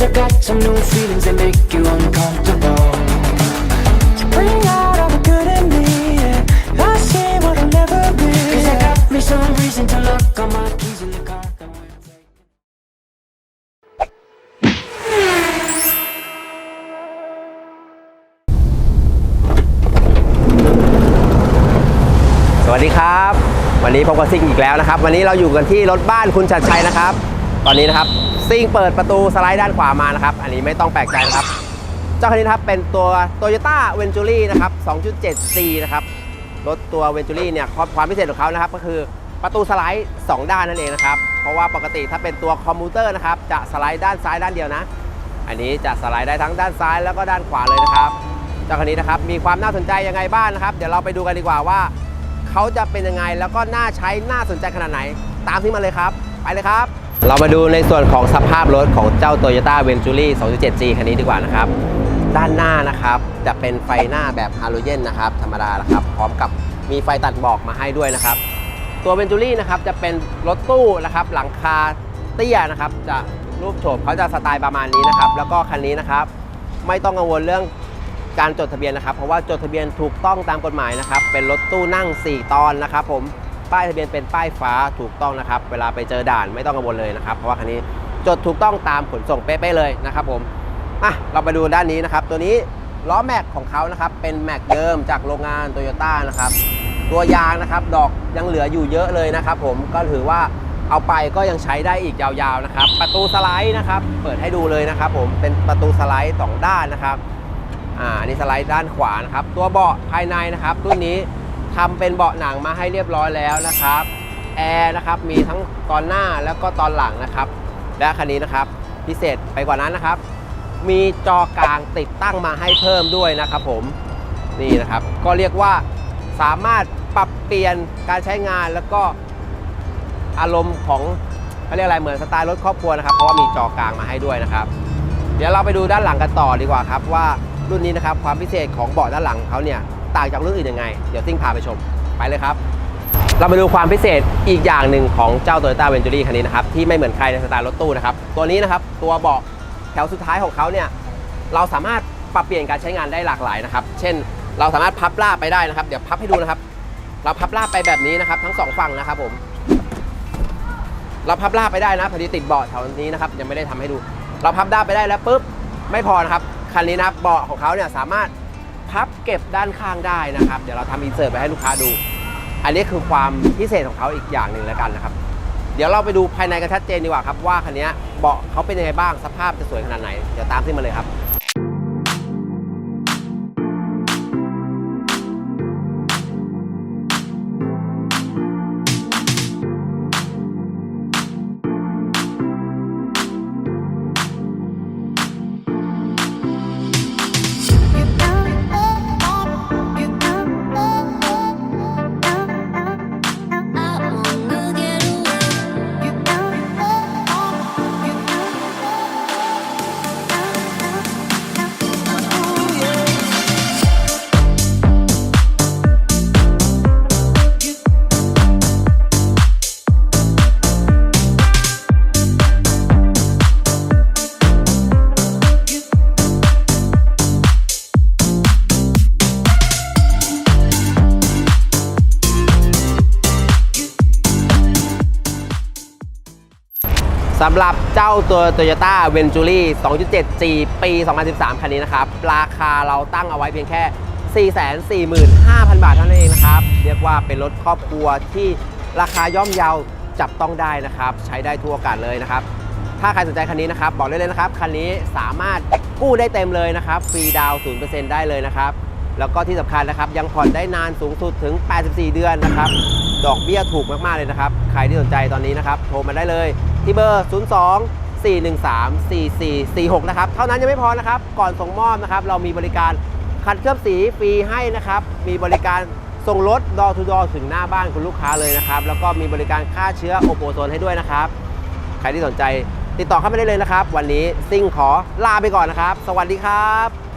Sometimes I got some new feelings that make you uncomfortable. To bring out all the good in me, yeah. I see what I'll never be. Cause I got me some reason to lock all my keys in the car. สวัสดีครับ วันนี้พบกับซิ่งอีกแล้วนะครับ วันนี้เราอยู่กันที่รถบ้านคุณชัดชัยนะครับ ตอนนี้นะครับ ซิ่งเปิดประตูสไลด์ด้านขวามานะครับ อันนี้ไม่ต้องแปลกใจนะครับ เจ้าคันนี้นะครับเป็นตัว Toyota Venturi นะครับ 2.7C นะครับ รถตัว Venturi เนี่ยความพิเศษของเขานะครับก็คือประตูสไลด์ 2 ด้านนั่นเองนะครับ เพราะว่าปกติถ้าเป็นตัวคอมพิวเตอร์นะครับจะสไลด์ด้านซ้ายด้านเดียวนะ อันนี้จะสไลด์ได้ทั้งด้านซ้ายแล้วก็ด้านขวาเลยนะครับ เจ้าคันนี้นะครับมีความน่าสนใจยังไงบ้างนะครับ เดี๋ยวเราไปดูกันดีกว่าว่าเขาจะเป็นยังไงแล้วก็น่าใช้น่าสนใจขนาดไหน ตามที่มาเลยครับ ไปเลยครับ เรามาดูในส่วนของสภาพรถของเจ้า Toyota Venturi 2.7G คันนี้ดีกว่านะครับ ด้านหน้านะครับจะเป็นไฟหน้าแบบฮาโลเจนนะครับธรรมดานะครับ พร้อมกับมีไฟตัดหมอกมาให้ด้วยนะครับ ตัว Venturi นะครับจะเป็นรถตู้นะครับหลังคาเตี้ยนะครับจะรูปโฉบเขาจะสไตล์ประมาณนี้นะครับ แล้วก็คันนี้นะครับ ไม่ต้องกังวลเรื่องการจดทะเบียนนะครับ เพราะว่าจดทะเบียนถูกต้องตามกฎหมายนะครับ เป็นรถตู้นั่ง 4 ตอนนะครับผม ป้ายทะเบียนเป็นป้ายฟ้าถูกต้องนะครับ เวลาไปเจอด่านไม่ต้องกังวลเลยนะครับ เพราะว่าคันนี้จดถูกต้องตามขนส่งเป๊ะๆเลยนะครับผมอะเราไปดูด้านนี้นะครับ ตัวนี้ล้อแม็กของเขานะครับ เป็นแม็กเดิมจากโรงงานโตโยต้านะครับ ตัวยางนะครับ ดอกยังเหลืออยู่เยอะเลยนะครับ ผมก็ถือว่าเอาไปก็ยังใช้ได้อีกยาวๆนะครับ ประตูสไลด์นะครับ เปิดให้ดูเลยนะครับ ผมเป็นประตูสไลด์สองด้านนะครับอ่าอันนี่สไลด์ด้านขวานะครับ ตัวเบาะภายในนะครับรุ่นนี้ ทำเป็นเบาะหนังมาให้เรียบร้อยแล้วนะครับแอร์นะครับมีทั้งตอนหน้าแล้วก็ตอนหลังนะครับ และคันนี้นะครับพิเศษไปกว่านั้นนะครับ มีจอกลางติดตั้งมาให้เพิ่มด้วยนะครับผมนี่นะครับก็เรียกว่าสามารถปรับเปลี่ยนการใช้งานแล้วก็อารมณ์ของเขาเรียกอะไรเหมือนสไตล์รถครอบครัวนะครับเพราะว่ามีจอกลางมาให้ด้วยนะครับ เดี๋ยวเราไปดูด้านหลังกันต่อดีกว่าครับว่ารุ่นนี้นะครับความพิเศษของเบาะด้านหลังของเขาเนี่ย ต่างจากรุ่นอื่นยังไง เดี๋ยวซิ่งพาไปชม ไปเลยครับ เรามาดูความพิเศษอีกอย่างหนึ่งของเจ้า Toyota Venturi คันนี้นะครับ ที่ไม่เหมือนใครในสไตล์รถตู้นะครับ ตัวนี้นะครับ ตัวเบาะแถวสุดท้ายของเขาเนี่ย เราสามารถปรับเปลี่ยนการใช้งานได้หลากหลายนะครับ เช่น เราสามารถพับลาไปได้นะครับ เดี๋ยวพับให้ดูนะครับ เราพับลาไปแบบนี้นะครับ ทั้งสองฝั่งนะครับผม เราพับลาไปได้นะพอดีติดเบาะแถวนี้นะครับ ยังไม่ได้ทำให้ดู เราพับด้าไปได้แล้วปุ๊บ ไม่พอนะครับ คันนี้นะครับ เบาะของเขาเนี่ยสามารถ พับเก็บด้านข้างได้นะครับ เดี๋ยวเราทำอินเสิร์ตไปให้ลูกค้าดู อันนี้คือความพิเศษของเขาอีกอย่างหนึ่งแล้วกันนะครับ เดี๋ยวเราไปดูภายในกันชัดเจนดีกว่าครับว่าคันนี้เบาะเขาเป็นยังไงบ้างสภาพจะสวยขนาดไหนเดี๋ยวตามที่มาเลยครับ สำหรับเจ้าตัว Toyota Venturi 2.7G ปี 2013 คันนี้นะครับ ราคาเราตั้งเอาไว้เพียงแค่ 445,000 บาทเท่านั้นเองนะครับ เรียกว่าเป็นรถครอบครัวที่ราคาย่อมเยาจับต้องได้นะครับ ใช้ได้ทั่วกาสเลยนะครับ ถ้าใครสนใจคันนี้นะครับ บอกได้เลยนะครับ คันนี้สามารถกู้ได้เต็มเลยนะครับ ฟรีดาวน์0%ได้เลยนะครับ แล้วก็ที่สำคัญนะครับ ยังผ่อนได้นานสูงสุดถึง 84 เดือนนะครับ ดอกเบี้ยถูกมากๆเลยนะครับ ใครที่สนใจตอนนี้นะครับ โทรมาได้เลย ที่เบอร์ 02 413 4446 นะครับ เท่านั้นยังไม่พอนะครับ ก่อนส่งมอบนะครับ เรามีบริการคัดเคลือบสีฟรีให้นะครับ มีบริการส่งรถดอทูดอถึงหน้าบ้านคุณลูกค้าเลยนะครับ แล้วก็มีบริการฆ่าเชื้อโอโปโซนให้ด้วยนะครับ ใครที่สนใจติดต่อเข้ามาได้เลยนะครับ วันนี้ซิ่งขอลาไปก่อนนะครับ สวัสดีครับ